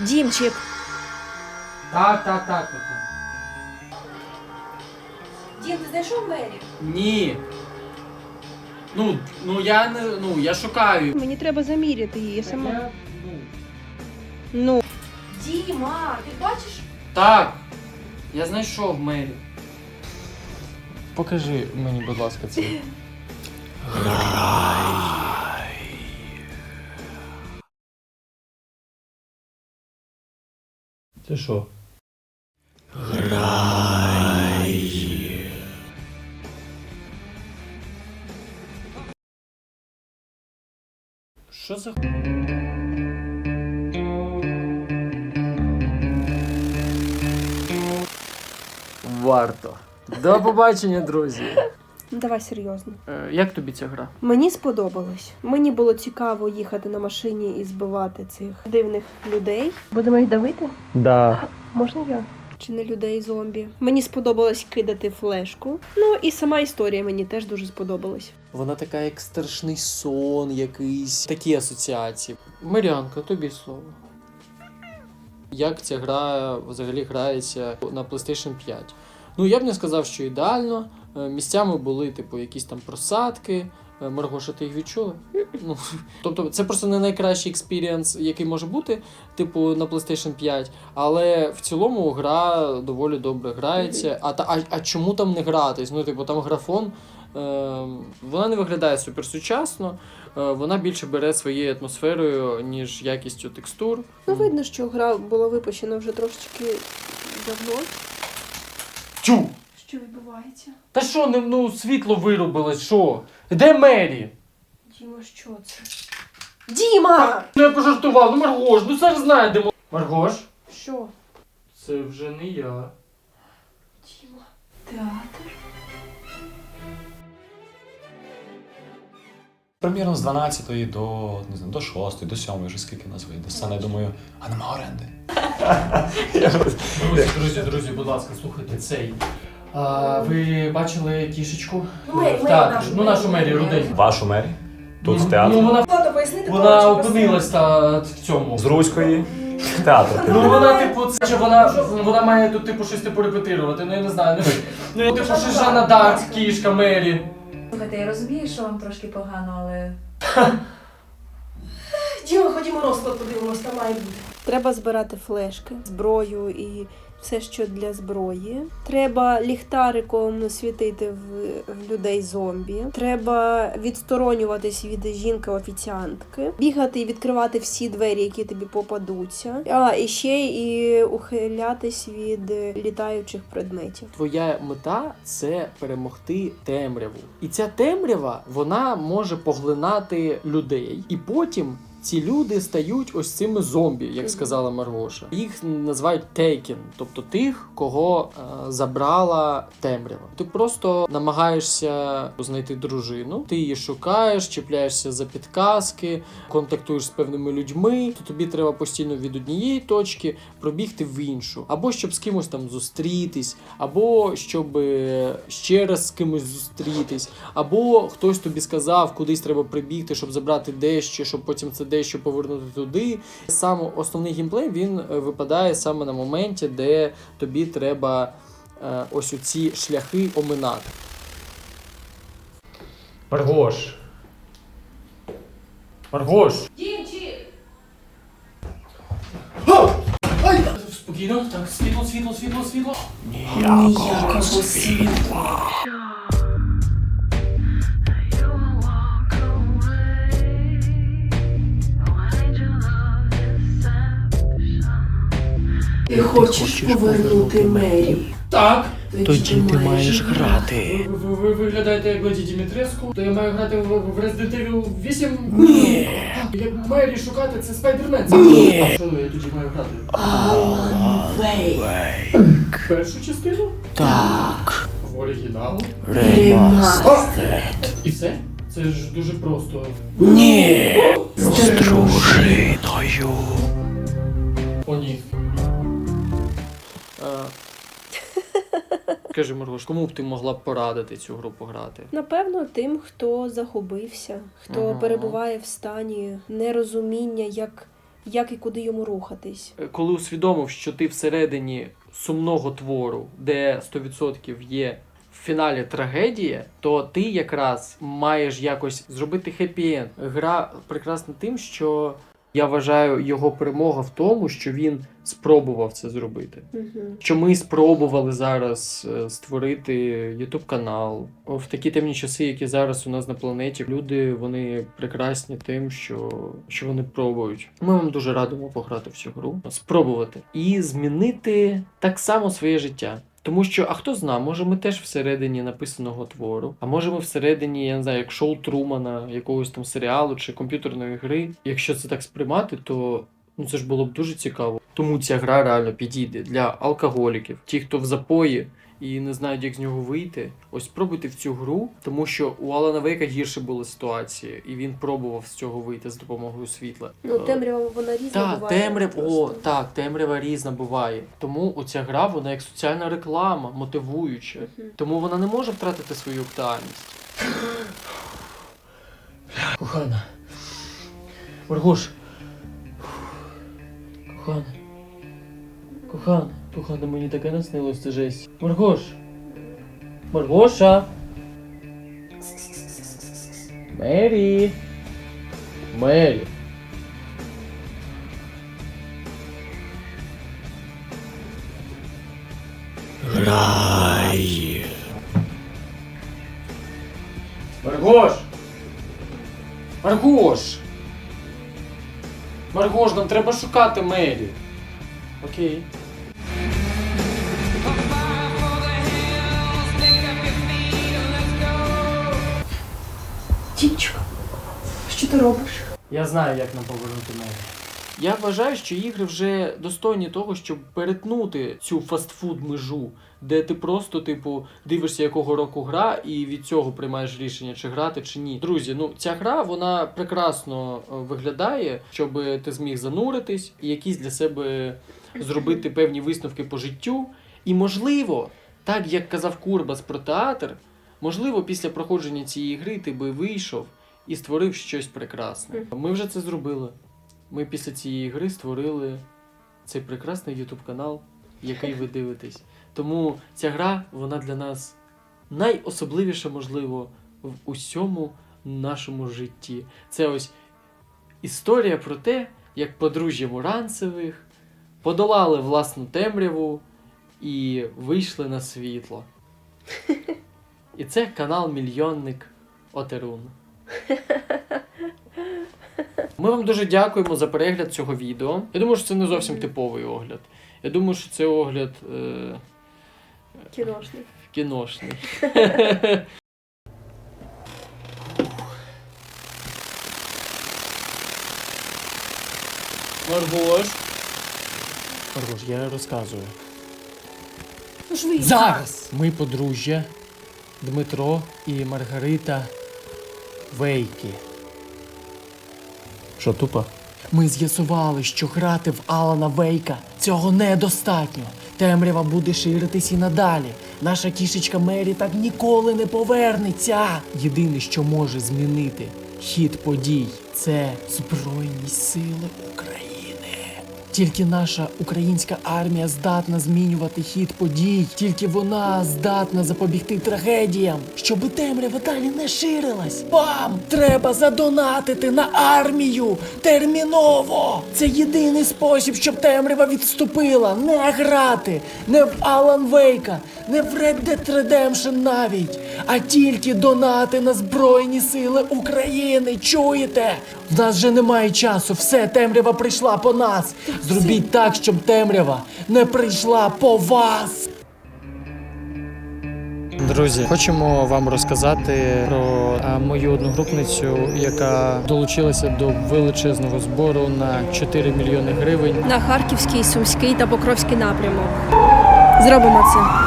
Дімчик, Так, так, так, так. Дім, ти знайшов Мері? Ні. Ну, ну я не. Ну, я шукаю. Мені треба заміряти її сама. Я, ну, Ну. Діма, ти бачиш? Так. Я знайшов Мері. Покажи мені, будь ласка, це. Це що? Що за Варто. До побачення, друзі. Ну, Давай серйозно. Е, як тобі ця гра? Мені сподобалось. Мені було цікаво їхати на машині і збивати цих дивних людей. Будемо їх давити? Да. Можна я? Чи не людей зомбі? Мені сподобалось кидати флешку. Ну і сама історія мені теж дуже сподобалась. Вона така, як страшний сон якийсь. Такі асоціації. Маріанка, тобі слово. Як ця гра взагалі грається на PlayStation 5? Ну, я б не сказав, що ідеально. Е, Місцями були, типу, якісь там просадки. Е, Маргоша, ти їх відчула? Ну, тобто, це просто не найкращий експірієнс, який може бути, типу, на PlayStation 5. Але в цілому гра доволі добре грається. А, та, а, а чому там не гратись? Ну, типу, там графон. Е, вона не виглядає суперсучасно, е, вона більше бере своєю атмосферою, ніж якістю текстур. Ну, видно, що гра була випущена вже трошечки давно. Тю! Що відбувається? Та що, не, ну, світло вирубилось, що? Де Мері? Діма, що це? Діма! Ну я пожартував, ну Маргош, ну це ж знає, де Мо- Маргош? Що? Це вже не я. Діма. Театр? Примірно з 12 до, не знаю, до 6, до 7, вже скільки нас вийде. Сцена, я думаю, а нема оренди. Друзі, друзі, друзі, будь ласка, слухайте цей. А, ви бачили кішечку? Мері, в Мері театрі? нашу, ну, нашу Мері, Рудень. Вашу мері? Тут Ну, в театрі. Ну, вона, Ладно, пояснити. вона опинилась та, в цьому. З Руської в театр. Ну вона, типу, це чи вона, вона має тут типу щось типу репетирувати, ну я не знаю. Ну, ну типу, що Жанна Дарк, кішка, Мері. Слухайте, я розумію, що вам трошки погано, але Діма, ходімо розклад подивимось, там має бути. Треба збирати флешки, зброю і все, що для зброї. Треба ліхтариком світити в, людей зомбі. Треба відсторонюватись від жінки-офіціантки, бігати і відкривати всі двері, які тобі попадуться. А і ще і ухилятись від літаючих предметів. Твоя мета це перемогти темряву. І ця темрява вона може поглинати людей. І потім ці люди стають ось цими зомбі, як сказала Маргоша. Їх називають Тейкен, тобто тих, кого е, забрала темрява. Ти просто намагаєшся знайти дружину, ти її шукаєш, чіпляєшся за підказки, контактуєш з певними людьми. То тобі треба постійно від однієї точки пробігти в іншу, або щоб з кимось там зустрітись, або щоб е, ще раз з кимось зустрітись, або хтось тобі сказав, кудись треба прибігти, щоб забрати дещо, щоб потім це дещо повернути туди. Сам основний геймплей він е, випадає саме на моменті, де тобі треба е, ось ці шляхи оминати. Маргош. Маргош. Спокійно, так, світло, світло, світло, світло. Ти хочеш повернути Мері? Так. Тоді ти маєш Ви, ви, ви виглядаєте як Леді Дімітреску, то я маю грати в, в Resident Evil 8? Ні. Як Мері шукати, це Спайдермен. Ні. А що я тоді маю грати? Першу частину? Так. В оригінал? І все? Це ж дуже просто. Ні! З дружиною. Скажи, Маргош, кому б ти могла порадити цю гру пограти? Напевно, тим, хто загубився, хто Ага. перебуває в стані нерозуміння, як як і куди йому рухатись. Е, Коли усвідомив, що ти всередині сумного твору, де 100% є в фіналі трагедія, то ти якраз маєш якось зробити хеппі-енд. Гра прекрасна тим, що я вважаю його перемога в тому, що він спробував це зробити. Угу. Що ми спробували зараз е, створити Ютуб канал в такі темні часи, які зараз у нас на планеті. Люди вони прекрасні тим, що, що вони пробують. Ми вам дуже радимо пограти в цю гру, спробувати і змінити так само своє життя. Тому що, а хто зна, може ми теж всередині написаного твору, а може ми всередині, я не знаю, як шоу Трумана, якогось там серіалу чи комп'ютерної гри. Якщо це так сприймати, то ну це ж було б дуже цікаво. Тому ця гра реально підійде для алкоголіків, ті, хто в запої і не знають, як з нього вийти. Ось спробуйте в цю гру, тому що у Алана Вейка гірше була ситуація, і він пробував з цього вийти з допомогою світла. Ну, Е, темрява вона різна так, буває. темрява, о, так, темрява різна буває. Тому оця гра, вона як соціальна реклама, мотивуюча. Мгм. Тому вона не може втратити свою актуальність. Кохана. Маргош. Кохана. Кохана. Кохана, мені таке наснилось, це жесть. Маргош. Маргоша. Мері. Мері. Грай. Маргош! Маргош! Маргош, нам треба шукати Мері. Окей. Ти робиш? Я знаю, як нам повернути Мері. Я вважаю, що ігри вже достойні того, щоб перетнути цю фастфуд межу, де ти просто, типу, дивишся, якого року гра, і від цього приймаєш рішення, чи грати, чи ні. Друзі, ну ця гра вона прекрасно е, виглядає, щоб ти зміг зануритись і якісь для себе зробити певні висновки по життю. І можливо, так як казав Курбас про театр, можливо, після проходження цієї гри ти би вийшов і створив щось прекрасне. Ми вже це зробили. Ми після цієї гри створили цей прекрасний YouTube канал, який ви дивитесь. Тому ця гра, вона для нас найособливіша, можливо, в усьому нашому житті. Це ось історія про те, як подружжя Муранцевих подолали власну темряву і вийшли на світло. І це канал Мільйонник Отерун. Ми вам дуже дякуємо за перегляд цього відео. Я думаю, що це не зовсім типовий огляд. Я думаю, що це огляд е, Кіношний. кіношний. Маргош. Маргош, я розказую. Зараз ми подружжя Дмитро і Маргарита Вейки. Що тупо? Ми з'ясували, що грати в Алана Вейка цього недостатньо. Темрява буде ширитись і надалі. Наша кішечка Мері так ніколи не повернеться. Єдине, що може змінити хід подій, це Збройні Сили України. Тільки наша українська армія здатна змінювати хід подій, тільки вона здатна запобігти трагедіям, щоби темрява далі не ширилась. Вам треба задонатити на армію терміново. Це єдиний спосіб, щоб темрява відступила. Не грати, не в Алан Вейка, не в Red Dead Redemption навіть, а тільки донати на Збройні Сили України. Чуєте? В нас вже немає часу. Все, темрява прийшла по нас. Зробіть так, щоб темрява не прийшла по вас. Друзі, хочемо вам розказати про а, мою одногрупницю, яка долучилася до величезного збору на 4 мільйони гривень. На Харківський, Сумський та Покровський напрямок. Зробимо це.